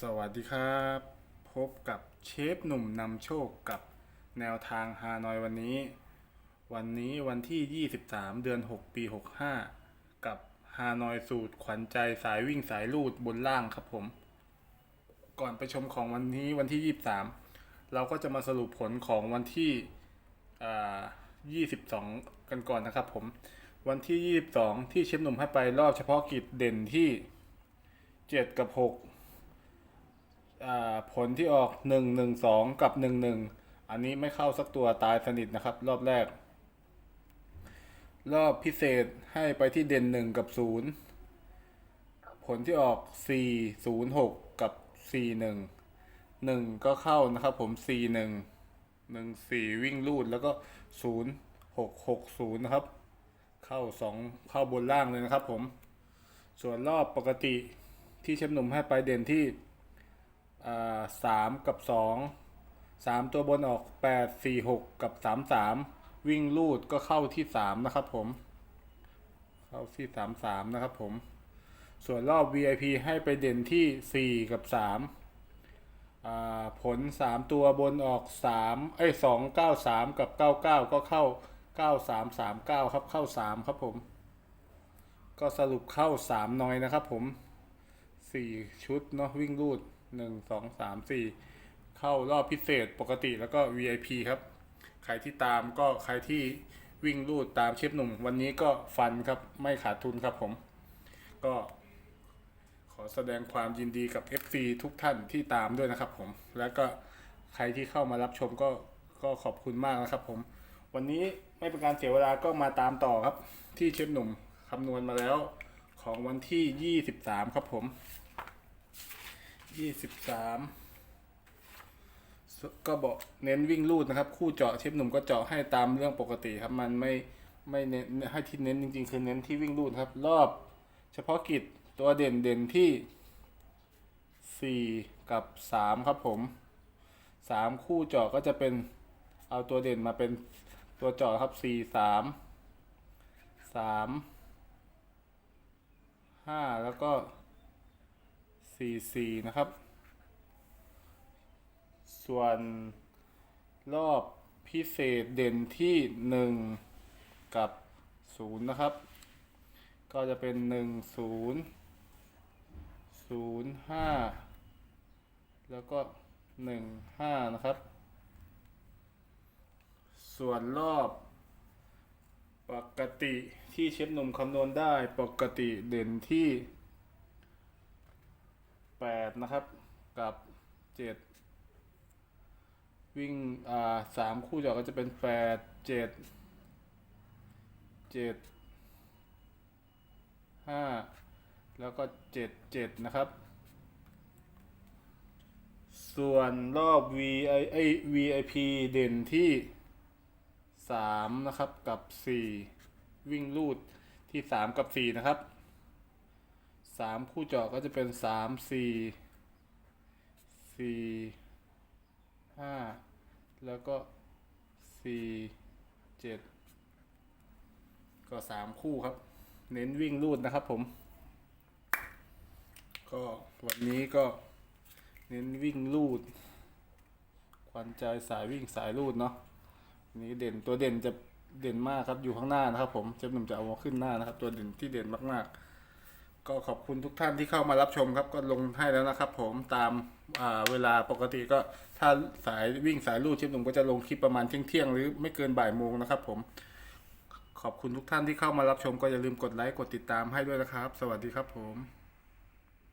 สวัสดีครับ พบกับเชฟหนุ่มนำโชคกับแนวทางฮานอยวันนี้ วันนี้วันที่ 23 เดือน 6 ปี 65 กับฮานอยสูตร ขวัญใจสายวิ่งสายลูดบนล่างครับผม ก่อนไปชมของวันนี้วันที่ 23 เราก็จะมาสรุปผลของวันที่อ่า22 กันก่อนนะครับผม วันที่ 22 ที่เชฟหนุ่มให้ไปรอบเฉพาะกิจเด่นที่ 7 กับ 6 ผลที่ออกหนึ่งหนึ่งสองกับหนึ่งหนึ่งอันนี้ไม่เข้าสักตัวตายสนิทนะครับ รอบแรก รอบพิเศษให้ไปที่เด่นหนึ่งกับศูนย์ผลที่ออกสี่ศูนย์หกกับสี่หนึ่งหนึ่งก็เข้านะครับผมสี่หนึ่งหนึ่งสี่วิ่งลูดแล้วก็ศูนย์หกหกศูนย์นะครับ เข้าสองเข้าบนล่างเลยนะครับผม ส่วนรอบปกติที่เชฟหนุ่มให้ไปเด่นที่ สามกับสองสามตัวบนออกแปดสี่หกกับสามสามวิ่งลูดก็เข้าที่สามนะครับผม เข้าที่สามสามนะครับผม ส่วนรอบ VIP ให้ไปเด่นที่สี่กับสามผลสามตัวบนออกสามเอ้สองเก้าสามกับเก้าเก้าก็เข้าเก้าสามสามเก้าครับเข้าสามครับผม ก็สรุปเข้าสามน้อยนะครับผมสี่ชุดเนาะวิ่งรูด หนึ่งสองสามสี่เข้ารอบพิเศษปกติแล้วก็ VIP ครับ ใครที่ตามก็ใครที่วิ่งรูดตามเชฟหนุ่ม วันนี้ก็ฟันครับไม่ขาดทุนครับผม ก็ขอแสดงความยินดีกับ FC ทุกท่านที่ตามด้วยนะครับผม แล้วก็ใครที่เข้ามารับชมก็ก็ขอบคุณมากนะครับผม วันนี้ไม่เป็นการเสียเวลาก็มาตามต่อครับ ที่เชฟหนุ่มคำนวณมาแล้วของวันที่ 23 ครับผม ยี่สิบสามก็บอกเน้นวิ่งลูดนะครับ คู่เจาะเชฟหนุ่มก็เจาะให้ตามเรื่องปกติครับ มันไม่ไม่เน้นให้ที่เน้นจริงๆ คือเน้นที่วิ่งลูดครับ รอบเฉพาะกิจตัวเด่นเด่นที่สี่กับสามครับผมสามคู่เจาะก็จะเป็นเอาตัวเด่นมาเป็นตัวเจาะครับสี่สามสามห้าแล้วก็ 44 นะครับ ส่วนรอบพิเศษเด่นที่ 1 กับ 0 นะครับ ก็จะเป็น 1 0 0 5 แล้วก็ 1 5 นะครับ ส่วนรอบปกติที่เชฟหนุ่มคำนวณได้ปกติเด่นที่ แปดนะครับ กับเจ็ดวิ่งอ่าสามคู่จอก็จะเป็นแปดเจ็ดเจ็ดห้าแล้วก็เจ็ดเจ็ดนะครับ ส่วนรอบ V I ไอ VIP เด่นที่สามนะครับกับสี่วิ่งลูดที่สามกับสี่นะครับ สามคู่เจาะก็จะเป็นสามสี่สี่ห้าแล้วก็สี่เจ็ดก็สามคู่ครับ เน้นวิ่งรูดนะครับผม ก็วันนี้ก็เน้นวิ่งรูด ควันใจสายวิ่งสายรูดเนาะนี้เด่นตัวเด่นจะเด่นมากครับอยู่ข้างหน้านะครับผมเจ๊หนุ่มจะเอามาขึ้นหน้านะครับ ตัวเด่นที่เด่นมากๆ ก็ขอบคุณทุกท่านที่เข้ามารับชมครับ ก็ลงให้แล้วนะครับ ผมตามเวลาปกติก็ถ้าสายวิ่งสายลู่ชิปผมก็จะลงคลิปประมาณเที่ยงๆหรือไม่เกินบ่ายโมงนะครับ ผม ขอบคุณทุกท่านที่เข้ามารับชมก็อย่าลืมกดไลค์กดติดตามให้ด้วยนะครับ สวัสดีครับผม